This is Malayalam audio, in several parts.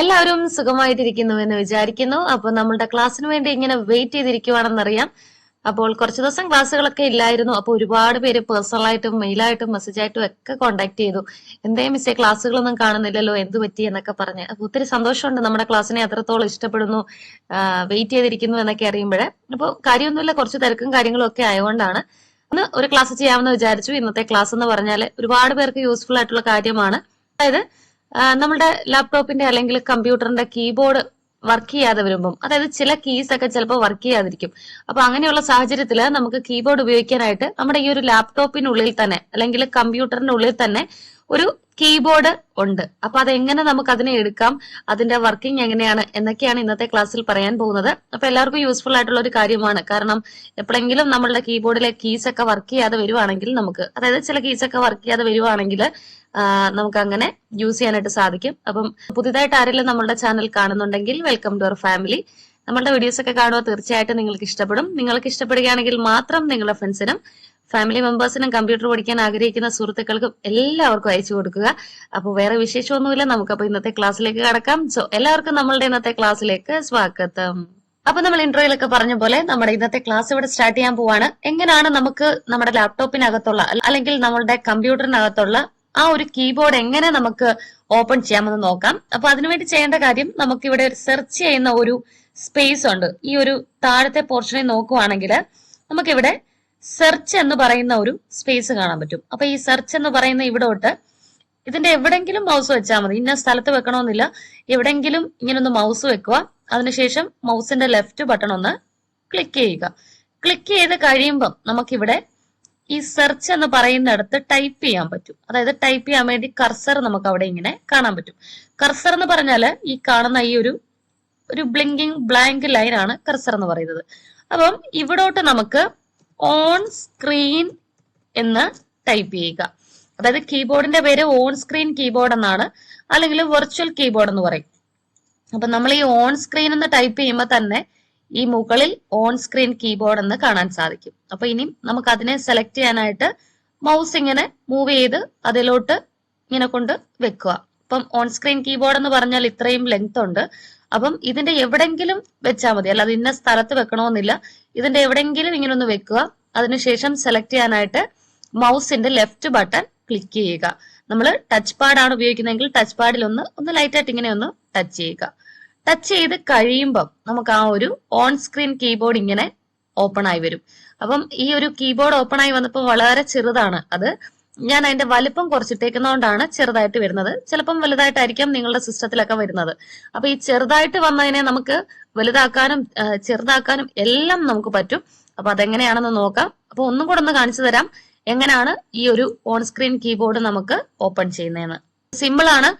എല്ലാവരും സുഖമായിട്ടിരിക്കുന്നു എന്ന് വിചാരിക്കുന്നു. അപ്പോൾ നമ്മളുടെ ക്ലാസ്സിന് വേണ്ടി ഇങ്ങനെ വെയിറ്റ് ചെയ്തിരിക്കുവാണെന്നറിയാം. അപ്പോൾ കുറച്ച് ദിവസം ക്ലാസ്സുകളൊക്കെ ഇല്ലായിരുന്നു. അപ്പോൾ ഒരുപാട് പേര് പേഴ്സണലായിട്ടും മെയിലായിട്ടും മെസ്സേജായിട്ടും ഒക്കെ കോൺടാക്ട് ചെയ്തു. എന്തേ മിസ്സേ ക്ലാസ്സുകളൊന്നും കാണുന്നില്ലല്ലോ എന്ത് പറ്റി എന്നൊക്കെ പറഞ്ഞ്. അപ്പൊ ഒത്തിരി സന്തോഷമുണ്ട്. നമ്മുടെ ക്ലാസ്സിനെ അത്രത്തോളം ഇഷ്ടപ്പെടുന്നു വെയിറ്റ് ചെയ്തിരിക്കുന്നു എന്നൊക്കെ അറിയുമ്പോഴേ. അപ്പോൾ കാര്യമൊന്നുമില്ല കുറച്ച് തിരക്കും കാര്യങ്ങളും ഒക്കെ ആയതുകൊണ്ടാണ്. ഒന്ന് ഒരു ക്ലാസ് ചെയ്യാമെന്ന് വിചാരിച്ചു. ഇന്നത്തെ ക്ലാസ് എന്ന് പറഞ്ഞാൽ ഒരുപാട് പേർക്ക് യൂസ്ഫുൾ ആയിട്ടുള്ള കാര്യമാണ്. അതായത് നമ്മുടെ ലാപ്ടോപ്പിന്റെ അല്ലെങ്കിൽ കമ്പ്യൂട്ടറിന്റെ കീബോർഡ് വർക്ക് ചെയ്യാതെ വരുമ്പം അതായത് ചില കീസ് ഒക്കെ ചിലപ്പോൾ വർക്ക് ചെയ്യാതിരിക്കും. അപ്പൊ അങ്ങനെയുള്ള സാഹചര്യത്തിൽ നമുക്ക് കീബോർഡ് ഉപയോഗിക്കാനായിട്ട് നമ്മുടെ ഈ ഒരു ലാപ്ടോപ്പിനുള്ളിൽ തന്നെ അല്ലെങ്കിൽ കമ്പ്യൂട്ടറിനുള്ളിൽ തന്നെ ഒരു കീബോർഡ് ഉണ്ട്. അപ്പൊ അതെങ്ങനെ നമുക്ക് അതിനെ എടുക്കാം? അതിന്റെ വർക്കിംഗ് എങ്ങനെയാണ്? എന്നൊക്കെയാണ് ഇന്നത്തെ ക്ലാസ്സിൽ പറയാൻ പോകുന്നത്. അപ്പൊ എല്ലാവർക്കും യൂസ്ഫുൾ ആയിട്ടുള്ള ഒരു കാര്യമാണ്. കാരണം എപ്പോഴെങ്കിലും നമ്മളുടെ കീബോർഡിലെ കീസ് ഒക്കെ വർക്ക് ചെയ്യാതെ വരുവാണെങ്കിൽ നമുക്ക് അതായത് ചില കീസ് ഒക്കെ വർക്ക് ചെയ്യാതെ വരുവാണെങ്കിൽ നമുക്ക് അങ്ങനെ യൂസ് ചെയ്യാനായിട്ട് സാധിക്കും. അപ്പം പുതിയതായിട്ട് ആരെങ്കിലും നമ്മളുടെ ചാനൽ കാണുന്നുണ്ടെങ്കിൽ വെൽക്കം ടു അവർ ഫാമിലി നമ്മളുടെ വീഡിയോസ് ഒക്കെ കാണുക തീർച്ചയായിട്ടും നിങ്ങൾക്ക് ഇഷ്ടപ്പെടും നിങ്ങൾക്ക് ഇഷ്ടപ്പെടുകയാണെങ്കിൽ മാത്രം നിങ്ങളുടെ ഫ്രണ്ട്സിനും ഫാമിലി മെമ്പേഴ്സിനും കമ്പ്യൂട്ടർ പഠിക്കാൻ ആഗ്രഹിക്കുന്ന സുഹൃത്തുക്കൾക്കും എല്ലാവർക്കും അയച്ചു കൊടുക്കുക. അപ്പോൾ വേറെ വിശേഷമൊന്നുമില്ല. നമുക്ക് നമുക്കപ്പോൾ ഇന്നത്തെ ക്ലാസ്സിലേക്ക് കടക്കാം. സോ എല്ലാവർക്കും നമ്മളുടെ ഇന്നത്തെ ക്ലാസ്സിലേക്ക് സ്വാഗതം. അപ്പൊ നമ്മൾ ഇൻട്രോയിലൊക്കെ പറഞ്ഞ പോലെ നമ്മുടെ ഇന്നത്തെ ക്ലാസ് ഇവിടെ സ്റ്റാർട്ട് ചെയ്യാൻ പോവാണ്. എങ്ങനെയാണ് നമുക്ക് നമ്മുടെ ലാപ്ടോപ്പിനകത്തുള്ള അല്ലെങ്കിൽ നമ്മളുടെ കമ്പ്യൂട്ടറിനകത്തുള്ള ആ ഒരു കീബോർഡ് എങ്ങനെ നമുക്ക് ഓപ്പൺ ചെയ്യാമെന്ന് നോക്കാം. അപ്പൊ അതിനുവേണ്ടി ചെയ്യേണ്ട കാര്യം നമുക്ക് ഇവിടെ സെർച്ച് ചെയ്യുന്ന ഒരു സ്പേസ് ഉണ്ട്. ഈ ഒരു താഴത്തെ പോർഷനിൽ നോക്കുവാണെങ്കിൽ നമുക്കിവിടെ സെർച്ച് എന്ന് പറയുന്ന ഒരു സ്പേസ് കാണാൻ പറ്റും. അപ്പൊ ഈ സെർച്ച് എന്ന് പറയുന്ന ഇവിടെ തൊട്ട് ഇതിന്റെ എവിടെങ്കിലും മൗസ് വെച്ചാൽ മതി. ഇന്ന സ്ഥലത്ത് വെക്കണമെന്നില്ല എവിടെങ്കിലും ഇങ്ങനെ ഒന്ന് മൗസ് വെക്കുക. അതിനുശേഷം മൗസിന്റെ ലെഫ്റ്റ് ബട്ടൺ ഒന്ന് ക്ലിക്ക് ചെയ്യുക. ക്ലിക്ക് ചെയ്ത് കഴിയുമ്പം നമുക്കിവിടെ ഈ സെർച്ച് എന്ന് പറയുന്നിടത്ത് ടൈപ്പ് ചെയ്യാൻ പറ്റും. അതായത് ടൈപ്പ് ചെയ്യാൻ വേണ്ടി കർസർ നമുക്ക് അവിടെ ഇങ്ങനെ കാണാൻ പറ്റും. കർസർ എന്ന് പറഞ്ഞാൽ ഈ കാണുന്ന ഈ ഒരു ഒരു ബ്ലിങ്കിങ് ബ്ലാങ്ക് ലൈൻ ആണ് കർസർ എന്ന് പറയുന്നത്. അപ്പം ഇവിടോട്ട് നമുക്ക് ഓൺ സ്ക്രീൻ എന്ന് ടൈപ്പ് ചെയ്യുക. അതായത് കീബോർഡിന്റെ പേര് ഓൺ സ്ക്രീൻ കീബോർഡ് എന്നാണ്. അല്ലെങ്കിൽ വെർച്വൽ കീബോർഡ് എന്ന് പറയും. അപ്പൊ നമ്മൾ ഈ ഓൺ സ്ക്രീൻ എന്ന് ടൈപ്പ് ചെയ്യുമ്പോൾ തന്നെ ഈ മുകളിൽ ഓൺ സ്ക്രീൻ കീബോർഡ് എന്ന് കാണാൻ സാധിക്കും. അപ്പൊ ഇനി നമുക്ക് അതിനെ സെലക്ട് ചെയ്യാനായിട്ട് മൗസ് ഇങ്ങനെ മൂവ് ചെയ്ത് അതിലോട്ട് ഇങ്ങനെ കൊണ്ട് വെക്കുക. അപ്പം ഓൺ സ്ക്രീൻ കീബോർഡ് എന്ന് പറഞ്ഞാൽ ഇത്രയും ലെങ്ത് ഉണ്ട്. അപ്പം ഇതിന്റെ എവിടെങ്കിലും വെച്ചാൽ മതി. അല്ലാതെ ഇന്ന സ്ഥലത്ത് വെക്കണമെന്നില്ല ഇതിന്റെ എവിടെങ്കിലും ഇങ്ങനെ ഒന്ന് വെക്കുക. അതിനുശേഷം സെലക്ട് ചെയ്യാനായിട്ട് മൗസിന്റെ ലെഫ്റ്റ് ബട്ടൺ ക്ലിക്ക് ചെയ്യുക. നമ്മൾ ടച്ച് പാഡാണ് ഉപയോഗിക്കുന്നതെങ്കിൽ ടച്ച് പാഡിൽ ഒന്ന് ഒന്ന് ലൈറ്റായിട്ട് ഇങ്ങനെ ഒന്ന് ടച്ച് ചെയ്യുക. ടച്ച് ചെയ്ത് കഴിയുമ്പം നമുക്ക് ആ ഒരു ഓൺ സ്ക്രീൻ കീബോർഡ് ഇങ്ങനെ ഓപ്പൺ ആയി വരും. അപ്പം ഈ ഒരു കീബോർഡ് ഓപ്പൺ ആയി വന്നപ്പോൾ വളരെ ചെറുതാണ്. അത് ഞാൻ അതിന്റെ വലിപ്പം കുറച്ചിട്ടേക്കുന്നതുകൊണ്ടാണ് ചെറുതായിട്ട് വരുന്നത്. ചിലപ്പം വലുതായിട്ടായിരിക്കാം നിങ്ങളുടെ സിസ്റ്റത്തിലൊക്കെ വരുന്നത്. അപ്പൊ ഈ ചെറുതായിട്ട് വന്നതിനെ നമുക്ക് വലുതാക്കാനും ചെറുതാക്കാനും എല്ലാം നമുക്ക് പറ്റും. അപ്പൊ അതെങ്ങനെയാണെന്ന് നോക്കാം. അപ്പൊ ഒന്നും കൂടെ ഒന്ന് കാണിച്ചു തരാം. എങ്ങനെയാണ് ഈ ഒരു ഓൺ സ്ക്രീൻ കീബോർഡ് നമുക്ക് ഓപ്പൺ ചെയ്യുന്നതെന്ന്. സിമ്പിൾ ആണ്.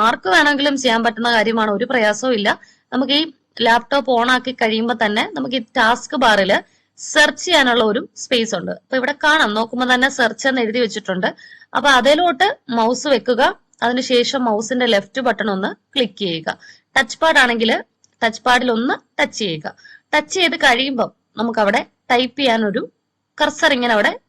ആർക്ക് വേണമെങ്കിലും ചെയ്യാൻ പറ്റുന്ന കാര്യമാണ് ഒരു പ്രയാസവും ഇല്ല. നമുക്ക് ഈ ലാപ്ടോപ്പ് ഓൺ ആക്കി കഴിയുമ്പോൾ തന്നെ നമുക്ക് ഈ ടാസ്ക് ബാറിൽ സെർച്ച് ചെയ്യാനുള്ള ഒരു സ്പേസ് ഉണ്ട്. അപ്പൊ ഇവിടെ കാണാം. നോക്കുമ്പോൾ തന്നെ സെർച്ച് എന്ന് എഴുതി വെച്ചിട്ടുണ്ട്. അപ്പൊ അതിലോട്ട് മൗസ് വെക്കുക. അതിനുശേഷം മൗസിന്റെ ലെഫ്റ്റ് ബട്ടൺ ഒന്ന് ക്ലിക്ക് ചെയ്യുക. ടച്ച് പാഡ് ആണെങ്കിൽ ടച്ച് പാഡിൽ ഒന്ന് ടച്ച് ചെയ്യുക. ടച്ച് ചെയ്ത് കഴിയുമ്പം നമുക്ക് അവിടെ ടൈപ്പ് ചെയ്യാൻ ഒരു കർസർ ഇങ്ങനെ അവിടെ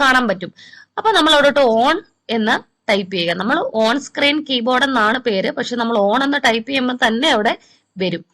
കാണാൻ പറ്റും. അപ്പൊ നമ്മൾ അവിടോട്ട് ഓൺ എന്ന് ടൈപ്പ് ചെയ്യുക. നമ്മൾ ഓൺ സ്ക്രീൻ കീബോർഡ് എന്നാണ് പേര്. പക്ഷെ നമ്മൾ ഓൺ എന്ന് ടൈപ്പ് ചെയ്യുമ്പോൾ തന്നെ അവിടെ വരും.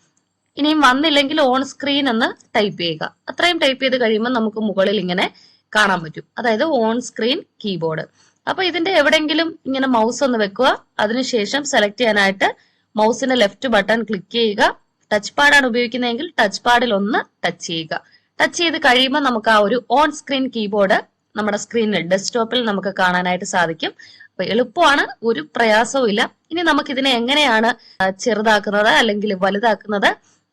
ഇനിയും വന്നില്ലെങ്കിൽ ഓൺ സ്ക്രീൻ എന്ന് ടൈപ്പ് ചെയ്യുക. അത്രയും ടൈപ്പ് ചെയ്ത് കഴിയുമ്പോൾ നമുക്ക് മുകളിൽ ഇങ്ങനെ കാണാൻ പറ്റും. അതായത് ഓൺ സ്ക്രീൻ കീബോർഡ് അപ്പൊ ഇതിന്റെ എവിടെയെങ്കിലും ഇങ്ങനെ മൗസ് ഒന്ന് വെക്കുക. അതിനുശേഷം സെലക്ട് ചെയ്യാനായിട്ട് മൗസിന്റെ ലെഫ്റ്റ് ബട്ടൺ ക്ലിക്ക് ചെയ്യുക. ടച്ച് പാഡാണ് ഉപയോഗിക്കുന്നതെങ്കിൽ ടച്ച് പാഡിൽ ഒന്ന് ടച്ച് ചെയ്യുക. ടച്ച് ചെയ്ത് കഴിയുമ്പോൾ നമുക്ക് ആ ഒരു ഓൺ സ്ക്രീൻ കീബോർഡ് നമ്മുടെ സ്ക്രീനിൽ ഡെസ്ക്ടോപ്പിൽ നമുക്ക് കാണാനായിട്ട് സാധിക്കും. അപ്പൊ എളുപ്പമാണ് ഒരു പ്രയാസവും ഇല്ല ഇനി നമുക്ക് ഇതിനെ എങ്ങനെയാണ് ചെറുതാക്കുന്നത് അല്ലെങ്കിൽ വലുതാക്കുന്നത്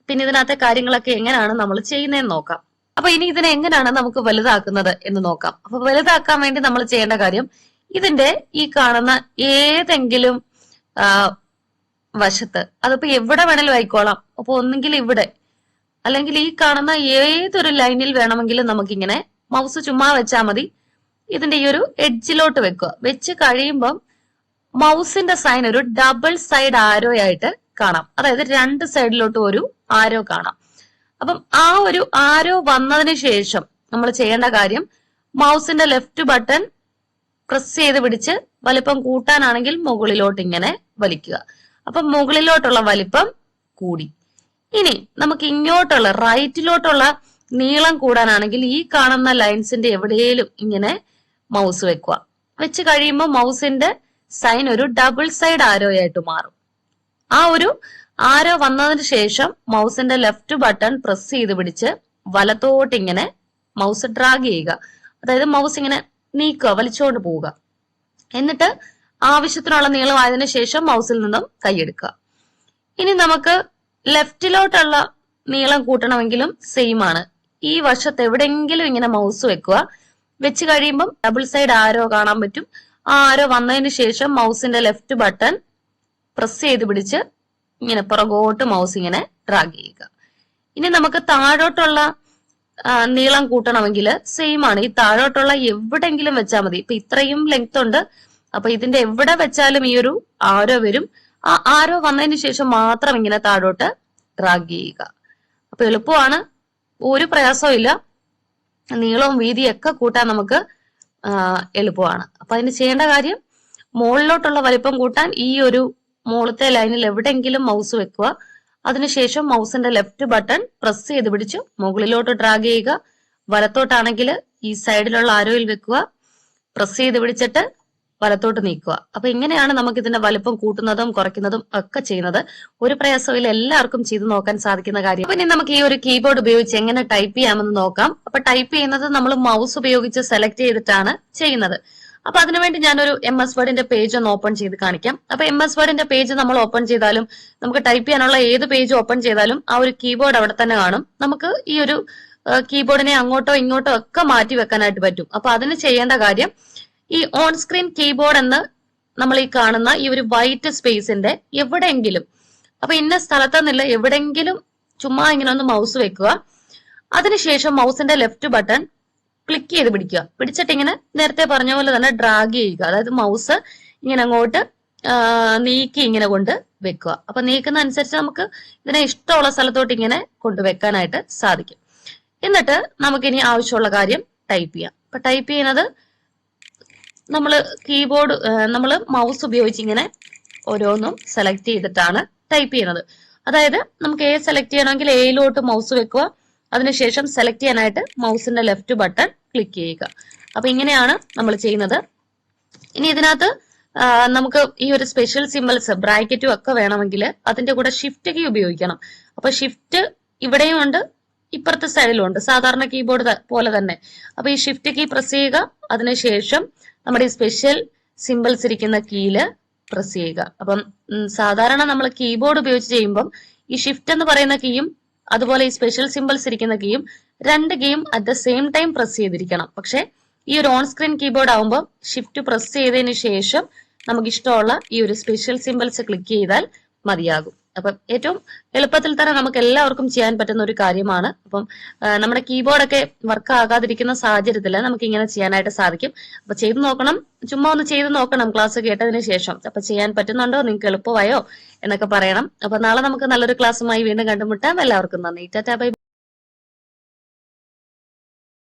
പിന്നെ ഇതിനകത്തെ കാര്യങ്ങളൊക്കെ എങ്ങനെയാണ് നമ്മൾ ചെയ്യുന്നതെന്ന് നോക്കാം. അപ്പൊ ഇനി ഇതിനെ എങ്ങനെയാണ് നമുക്ക് വലുതാക്കുന്നത് എന്ന് നോക്കാം. അപ്പൊ വലുതാക്കാൻ വേണ്ടി നമ്മൾ ചെയ്യേണ്ട കാര്യം ഇതിന്റെ ഈ കാണുന്ന ഏതെങ്കിലും വശത്ത് അതിപ്പോ എവിടെ വേണേലും ആയിക്കോളാം. അപ്പൊ ഒന്നുകിൽ ഇവിടെ. അല്ലെങ്കിൽ ഈ കാണുന്ന ഏതൊരു ലൈനിൽ വേണമെങ്കിലും നമുക്കിങ്ങനെ മൗസ് ചുമ്മാ വെച്ചാൽ മതി. ഇതിന്റെ ഈ ഒരു എഡ്ജിലോട്ട് വെക്കുക. വെച്ച് കഴിയുമ്പം മൗസിന്റെ സൈൻ ഒരു ഡബിൾ സൈഡ് ആരോ ആയിട്ട് കാണാം. അതായത് രണ്ട് സൈഡിലോട്ട് ഒരു ആരോ കാണാം. അപ്പം ആ ഒരു ആരോ വന്നതിന് ശേഷം നമ്മൾ ചെയ്യേണ്ട കാര്യം മൗസിന്റെ ലെഫ്റ്റ് ബട്ടൺ പ്രസ് ചെയ്ത് പിടിച്ച് വലിപ്പം കൂട്ടാനാണെങ്കിൽ മുകളിലോട്ട് ഇങ്ങനെ വലിക്കുക. അപ്പൊ മുകളിലോട്ടുള്ള വലിപ്പം കൂടി. ഇനി നമുക്ക് ഇങ്ങോട്ടുള്ള റൈറ്റിലോട്ടുള്ള നീളം കൂടാനാണെങ്കിൽ ഈ കാണുന്ന ലൈൻസിന്റെ എവിടെയെങ്കിലും ഇങ്ങനെ മൗസ് വെക്കുക. വെച്ച് കഴിയുമ്പോൾ മൗസിന്റെ സൈൻ ഒരു ഡബിൾ സൈഡ് ആരോ ആയിട്ട് മാറും. ആ ഒരു ആരോ വന്നതിന് ശേഷം മൗസിന്റെ ലെഫ്റ്റ് ബട്ടൺ പ്രസ് ചെയ്ത് പിടിച്ച് വലത്തോട്ട് ഇങ്ങനെ മൗസ് ഡ്രാഗ് ചെയ്യുക. അതായത് മൗസ് ഇങ്ങനെ നീക്കുക വലിച്ചുകൊണ്ട് പോവുക. എന്നിട്ട് ആവശ്യത്തിനുള്ള നീളമായതിനു ശേഷം മൗസിൽ നിന്നും കൈയെടുക്കുക ഇനി നമുക്ക് ലെഫ്റ്റിലോട്ടുള്ള നീളം കൂട്ടണമെങ്കിലും സെയിം ആണ്. ഈ വശത്ത് എവിടെയെങ്കിലും ഇങ്ങനെ മൗസ് വെക്കുക. വെച്ച് കഴിയുമ്പം ഡബിൾ സൈഡ് ആരോ കാണാൻ പറ്റും. ആ ആരോ വന്നതിന് ശേഷം മൗസിന്റെ ലെഫ്റ്റ് ബട്ടൺ പ്രസ് ചെയ്ത് പിടിച്ച് ഇങ്ങനെ പുറകോട്ട് മൗസ് ഇങ്ങനെ ഡ്രാഗ് ചെയ്യുക. ഇനി നമുക്ക് താഴോട്ടുള്ള നീളം കൂട്ടണമെങ്കിൽ സെയിം ആണ്. ഈ താഴോട്ടുള്ള എവിടെങ്കിലും വെച്ചാൽ മതി. ഇപ്പൊ ഇത്രയും ലെങ്ത് ഉണ്ട്. അപ്പൊ ഇതിന്റെ എവിടെ വെച്ചാലും ഈ ഒരു ആരോ വരും. ആ ആരോ വന്നതിന് ശേഷം മാത്രം ഇങ്ങനെ താഴോട്ട് ഡ്രാഗ് ചെയ്യുക. അപ്പൊ എളുപ്പമാണ്. ഒരു പ്രയാസവും ഇല്ല. നീളവും വീതിയും ഒക്കെ കൂട്ടാൻ നമുക്ക് എളുപ്പമാണ്. അപ്പൊ അതിന് ചെയ്യേണ്ട കാര്യം മുകളിലോട്ടുള്ള വലിപ്പം കൂട്ടാൻ ഈ ഒരു മുകളിലത്തെ ലൈനിൽ എവിടെയെങ്കിലും മൗസ് വെക്കുക. അതിനുശേഷം മൗസിന്റെ ലെഫ്റ്റ് ബട്ടൺ പ്രസ് ചെയ്ത് പിടിച്ച് മുകളിലോട്ട് ഡ്രാഗ് ചെയ്യുക. വലത്തോട്ടാണെങ്കിൽ ഈ സൈഡിലുള്ള ആരോയിൽ വെക്കുക. പ്രസ് ചെയ്ത് പിടിച്ചിട്ട് വലത്തോട്ട് നീക്കുക. അപ്പൊ ഇങ്ങനെയാണ് നമുക്ക് ഇതിന്റെ വലിപ്പം കൂട്ടുന്നതും കുറയ്ക്കുന്നതും ഒക്കെ ചെയ്യുന്നത്. ഒരു പ്രയാസവും എല്ലാവർക്കും ചെയ്തു നോക്കാൻ സാധിക്കുന്ന കാര്യം. ഇനി നമുക്ക് ഈ ഒരു കീബോർഡ് ഉപയോഗിച്ച് എങ്ങനെ ടൈപ്പ് ചെയ്യാമെന്ന് നോക്കാം. അപ്പൊ ടൈപ്പ് ചെയ്യുന്നത് നമ്മൾ മൗസ് ഉപയോഗിച്ച് സെലക്ട് ചെയ്തിട്ടാണ് ചെയ്യുന്നത്. അപ്പൊ അതിനുവേണ്ടി ഞാനൊരു എം എസ് വേർഡിന്റെ പേജ് ഒന്ന് ഓപ്പൺ ചെയ്ത് കാണിക്കാം. അപ്പൊ എം എസ് വേർഡിന്റെ പേജ് നമ്മൾ ഓപ്പൺ ചെയ്താലും നമുക്ക് ടൈപ്പ് ചെയ്യാനുള്ള ഏത് പേജ് ഓപ്പൺ ചെയ്താലും ആ ഒരു കീബോർഡ് അവിടെ തന്നെ കാണും. നമുക്ക് ഈ ഒരു കീബോർഡിനെ അങ്ങോട്ടോ ഇങ്ങോട്ടോ ഒക്കെ മാറ്റി വെക്കാനായിട്ട് പറ്റും. അപ്പൊ അതിന് ചെയ്യേണ്ട കാര്യം ഈ ഓൺ സ്ക്രീൻ കീബോർഡ് എന്ന് നമ്മൾ ഈ കാണുന്ന ഈ ഒരു വൈറ്റ് സ്പേസിന്റെ എവിടെയെങ്കിലും അപ്പൊ ഇന്ന സ്ഥലത്തെന്നില്ല എവിടെയെങ്കിലും ചുമ്മാ ഇങ്ങനെ ഒന്ന് മൗസ് വെക്കുക. അതിനുശേഷം മൗസിന്റെ ലെഫ്റ്റ് ബട്ടൺ ക്ലിക്ക് ചെയ്ത് പിടിക്കുക. പിടിച്ചിട്ട് ഇങ്ങനെ നേരത്തെ പറഞ്ഞ പോലെ തന്നെ ഡ്രാഗ് ചെയ്യുക. അതായത് മൗസ് ഇങ്ങനെ അങ്ങോട്ട് നീക്കി ഇങ്ങനെ കൊണ്ട് വെക്കുക. അപ്പൊ നീക്കുന്ന അനുസരിച്ച് നമുക്ക് ഇതിനെ ഇഷ്ടമുള്ള സ്ഥലത്തോട്ട് ഇങ്ങനെ കൊണ്ടുവെക്കാനായിട്ട് സാധിക്കും. എന്നിട്ട് നമുക്കിനി ആവശ്യമുള്ള കാര്യം ടൈപ്പ് ചെയ്യാം. അപ്പൊ ടൈപ്പ് ചെയ്യുന്നത് നമ്മൾ കീബോർഡ് നമ്മൾ മൗസ് ഉപയോഗിച്ച് ഇങ്ങനെ ഓരോന്നും സെലക്ട് ചെയ്തിട്ടാണ് ടൈപ്പ് ചെയ്യുന്നത്. അതായത് നമുക്ക് എ സെലക്ട് ചെയ്യണമെങ്കിൽ എയിലോട്ട് മൗസ് വെക്കുക. അതിനുശേഷം സെലക്ട് ചെയ്യാനായിട്ട് മൗസിന്റെ ലെഫ്റ്റ് ബട്ടൺ ക്ലിക്ക് ചെയ്യുക. അപ്പൊ ഇങ്ങനെയാണ് നമ്മൾ ചെയ്യുന്നത്. ഇനി ഇതിനകത്ത് നമുക്ക് ഈ ഒരു സ്പെഷ്യൽ സിമ്പിൾസ് ബ്രാക്കറ്റും ഒക്കെ വേണമെങ്കിൽ അതിന്റെ കൂടെ ഷിഫ്റ്റ് കീ ഉപയോഗിക്കണം. അപ്പൊ ഷിഫ്റ്റ് ഇവിടെയും ഉണ്ട് ഇപ്പുറത്തെ സൈഡിലും ഉണ്ട്. സാധാരണ കീബോർഡ് പോലെ തന്നെ. അപ്പൊ ഈ ഷിഫ്റ്റ് കീ പ്രസ് ചെയ്യുക അതിനുശേഷം നമ്മുടെ ഈ സ്പെഷ്യൽ സിമ്പിൾസ് ഇരിക്കുന്ന കീയിൽ പ്രസ് ചെയ്യുക. അപ്പം സാധാരണ നമ്മൾ കീബോർഡ് ഉപയോഗിച്ച് ചെയ്യുമ്പം ഈ ഷിഫ്റ്റ് എന്ന് പറയുന്ന കീയും അതുപോലെ ഈ സ്പെഷ്യൽ സിമ്പിൾസ് ഇരിക്കുന്ന കീയും രണ്ട് കീയും at the same time press ചെയ്തിരിക്കണം. പക്ഷെ ഈ ഒരു ഓൺ സ്ക്രീൻ കീബോർഡ് ആവുമ്പോൾ ഷിഫ്റ്റ് പ്രസ് ചെയ്തതിന് ശേഷം നമുക്ക് ഇഷ്ടമുള്ള ഈ ഒരു സ്പെഷ്യൽ സിമ്പിൾസ് ക്ലിക്ക് ചെയ്താൽ മതിയാകും. അപ്പം ഏറ്റവും എളുപ്പത്തിൽ തന്നെ നമുക്ക് എല്ലാവർക്കും ചെയ്യാൻ പറ്റുന്ന ഒരു കാര്യമാണ്. അപ്പം നമ്മുടെ കീബോർഡൊക്കെ വർക്ക് ആകാതിരിക്കുന്ന സാഹചര്യത്തിൽ നമുക്ക് ഇങ്ങനെ ചെയ്യാനായിട്ട് സാധിക്കും. അപ്പൊ ചെയ്തു നോക്കണം. ചുമ്മാ ഒന്ന് ചെയ്തു നോക്കണം ക്ലാസ് കേട്ടതിന് ശേഷം. അപ്പൊ ചെയ്യാൻ പറ്റുന്നുണ്ടോ? നിങ്ങൾക്ക് എളുപ്പമായോ? എന്നൊക്കെ പറയണം. അപ്പൊ നാളെ നമുക്ക് നല്ലൊരു ക്ലാസ്സുമായി വീണ്ടും കണ്ടുമുട്ടാം. എല്ലാവർക്കും നന്ദി. Tata bye.